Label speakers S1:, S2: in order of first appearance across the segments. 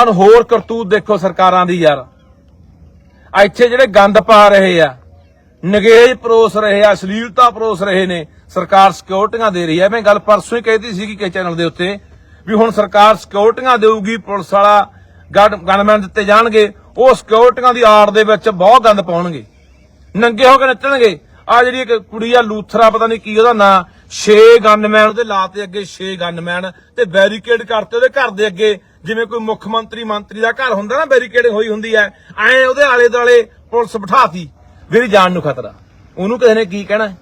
S1: ਆਹ ਹੋਰ ਕਰਤੂਤ ਦੇਖੋ ਸਰਕਾਰਾਂ ਦੀ ਯਾਰ। ਇੱਥੇ ਜਿਹੜੇ ਗੰਦ ਪਾ ਰਹੇ ਆ, ਨਗੇਜ ਪਰੋਸ ਰਹੇ ਆ, ਅਸ਼ਲੀਲਤਾ ਪਰੋਸ ਰਹੇ ਨੇ, ਸਰਕਾਰ ਸਿਕਿਉਰਟੀਆਂ ਦੇ ਰਹੀ ਹੈ ਮੈਂ ਗੱਲ ਪਰਸੋਂ ਹੀ ਕਹਿਤੀ ਸੀ ਕਿ ਚੈਨਲ ਦੇ ਉੱਤੇ ਵੀ ਹੁਣ ਸਰਕਾਰ ਸਿਕਿਉਰਟੀਆਂ ਦੇਊਗੀ, ਪੁਲਿਸ ਵਾਲਾ ਗਨਮੈਨ ਦਿੱਤੇ ਜਾਣਗੇ, ਉਹ ਸਿਕਿਉਰਟੀਆਂ ਦੀ ਆੜ ਦੇ ਵਿੱਚ ਬਹੁਤ ਗੰਦ ਪਾਉਣਗੇ। ਨੰਗੇ ਹੋ ਕੇ ਨੱਚਣਗੇ। ਆ ਜਿਹੜੀ ਇੱਕ ਕੁੜੀ ਆ ਲੂਥਰਾ, ਪਤਾ ਨਹੀਂ ਕੀ ਉਹਦਾ ਨਾਂ 6 ਗਨਮੈਨ ਉਹਦੇ ਲਾਤੇ ਅੱਗੇ 6 ਗਨਮੈਨ ਤੇ ਬੈਰੀਕੇਡ ਕਰਤੇ ਉਹਦੇ ਘਰ ਦੇ ਅੱਗੇ। ਜਿਵੇਂ ਕੋਈ ਮੁੱਖ ਮੰਤਰੀ ਮੰਤਰੀ ਦਾ ਘਰ ਹੁੰਦਾ ਨਾ, ਬੈਰੀਕੇਡ ਹੋਈ ਹੁੰਦੀ ਐ ਐ ਉਹਦੇ ਆਲੇ ਦੁਆਲੇ ਪੁਲਿਸ ਬਿਠਾਤੀ। ਮੇਰੀ ਜਾਨ ਨੂੰ ਖਤਰਾ। ਉਹਨੂੰ ਕਿਸੇ ਨੇ ਕੀ ਕਹਿਣਾ?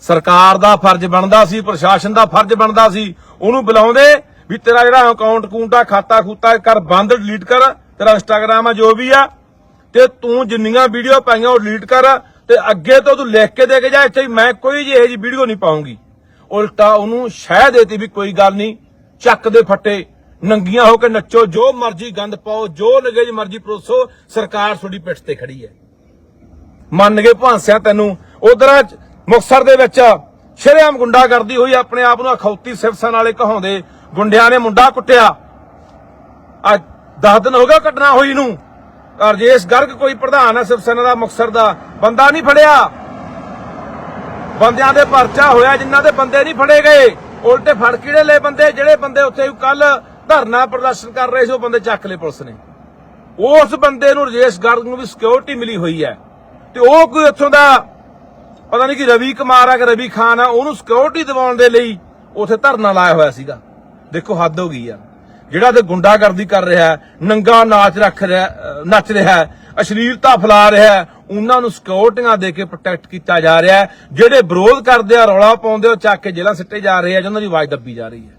S1: ਸਰਕਾਰ ਦਾ ਫਰਜ਼ ਬਣਦਾ ਸੀ, ਪ੍ਰਸ਼ਾਸਨ ਦਾ ਫਰਜ਼ ਬਣਦਾ ਸੀ। ਉਹਨੂੰ ਬੁਲਾਉਂਦੇ ਵੀ ਤੇਰਾ ਜਿਹੜਾ ਅਕਾਊਂਟ ਕੂੰਟਾ ਖਾਤਾ ਖੂਤਾ ਕਰ, ਬੰਦ ਡਿਲੀਟ ਕਰ। ਤੇਰਾ ਇੰਸਟਾਗ੍ਰਾਮ ਆ, ਜੋ ਵੀ ਆ। ਤੇ ਤੂੰ ਜਿੰਨੀਆਂ ਵੀਡੀਓ ਪਾਈਆਂ, ਉਹ ਡਿਲੀਟ ਕਰ। ਤੇ ਅੱਗੇ ਤੋਂ ਤੂੰ ਲਿਖ ਕੇ ਦੇ ਕੇ ਜਾ, ਇੱਥੇ ਮੈਂ ਕੋਈ ਜਿਹੀ ਜੀ ਵੀਡੀਓ ਨਹੀਂ ਪਾਉਂਗੀ। ਉਲਟਾ ਉਹਨੂੰ ਸ਼ਹਿ ਦੇਤੀ ਵੀ ਕੋਈ ਗੱਲ ਨਹੀਂ, ਚੱਕ ਦੇ ਫੱਟੇ। ਨੰਗੀਆਂ ਹੋ ਕੇ ਨੱਚੋ, ਜੋ ਮਰਜ਼ੀ ਗੰਦ ਪਾਓ, ਜੋ ਨਗੇਜ ਮਰਜ਼ੀ ਪਰੋਸੋ, ਸਰਕਾਰ ਤੁਹਾਡੀ ਪਿੱਠ ਤੇ ਖੜੀ ਹੈ। ਮੰਨ ਗਏ ਭਾਂਸਿਆ ਤੈਨੂੰ। ਉਧਰ ਮੁਕਸਰ ਦੇ ਵਿੱਚ ਸ਼ਰੇਆਮ ਗੁੰਡਾ ਕਰਦੀ ਹੋਈ, ਆਪਣੇ ਆਪ ਨੂੰ ਅਖੌਤੀ ਸਿਵਸਨ ਵਾਲੇ ਕਹਾਉਂਦੇ, ਗੁੰਡਿਆਂ ਨੇ ਮੁੰਡਾ ਕੁੱਟਿਆ। ਅੱਜ 10 ਦਿਨ ਹੋ ਗਿਆ ਘਟਨਾ ਹੋਈ ਨੂੰ। ਰਜੇਸ਼ ਗਰਗ ਕੋਈ ਪ੍ਰਧਾਨ ਹੈ ਸਿਵਸੈਨਾ ਦਾ ਮੁਕਸਰ ਦਾ, ਬੰਦਾ ਨਹੀਂ ਫੜਿਆ। ਬੰਦਿਆਂ ਦੇ ਪਰਚਾ ਹੋਇਆ, ਜਿਨ੍ਹਾਂ ਦੇ ਬੰਦੇ ਨਹੀਂ ਫੜੇ ਗਏ। ਉਲਟੇ ਫੜ ਕਿਹੜੇ ਲਏ ਬੰਦੇ? ਜਿਹੜੇ ਬੰਦੇ ਉੱਥੇ ਕੱਲ ਧਰਨਾ ਪ੍ਰਦਰਸ਼ਨ ਕਰ ਰਹੇ ਸੀ, ਉਹ ਬੰਦੇ ਚੱਕ ਲਏ ਪੁਲਿਸ ਨੇ। ਉਸ ਬੰਦੇ ਨੂੰ ਰਜੇਸ਼ ਗਰਗ ਨੂੰ ਵੀ ਸਿਕਿਉਰਿਟੀ ਮਿਲੀ ਹੋਈ ਹੈ। ਤੇ ਉਹ ਕੋਈ ਉੱਥੋਂ ਦਾ, ਪਤਾ ਨਹੀਂ ਕਿ ਰਵੀ ਕੁਮਾਰ ਆ ਕਿ ਰਵੀ ਖਾਨ ਆ, ਉਹਨੂੰ ਸਿਕਿਉਰਿਟੀ ਦਿਵਾਉਣ ਦੇ ਲਈ ਉੱਥੇ ਧਰਨਾ ਲਾਇਆ ਹੋਇਆ ਸੀਗਾ। ਦੇਖੋ ਹੱਦ ਹੋ ਗਈ ਆ। ਜਿਹੜਾ ਤੇ ਗੁੰਡਾਗਰਦੀ ਕਰ ਰਿਹਾ, ਨੰਗਾ ਨਾਚ ਰੱਖ ਰਿਹਾ ਨੱਚ ਰਿਹਾ, ਅਸ਼ਲੀਲਤਾ ਫੈਲਾ ਰਿਹਾ, ਉਹਨਾਂ ਨੂੰ ਸਿਕਿਉਰਿਟੀਆਂ ਦੇ ਕੇ ਪ੍ਰੋਟੈਕਟ ਕੀਤਾ ਜਾ ਰਿਹਾ। ਜਿਹੜੇ ਵਿਰੋਧ ਕਰਦੇ ਆ, ਰੌਲਾ ਪਾਉਂਦੇ ਉਹ ਚੱਕ ਕੇ ਜੇਲ੍ਹਾਂ ਸਿੱਟੇ ਜਾ ਰਹੇ ਆ, ਜਿਹਨਾਂ ਦੀ ਆਵਾਜ਼ ਦੱਬੀ ਜਾ ਰਹੀ ਹੈ।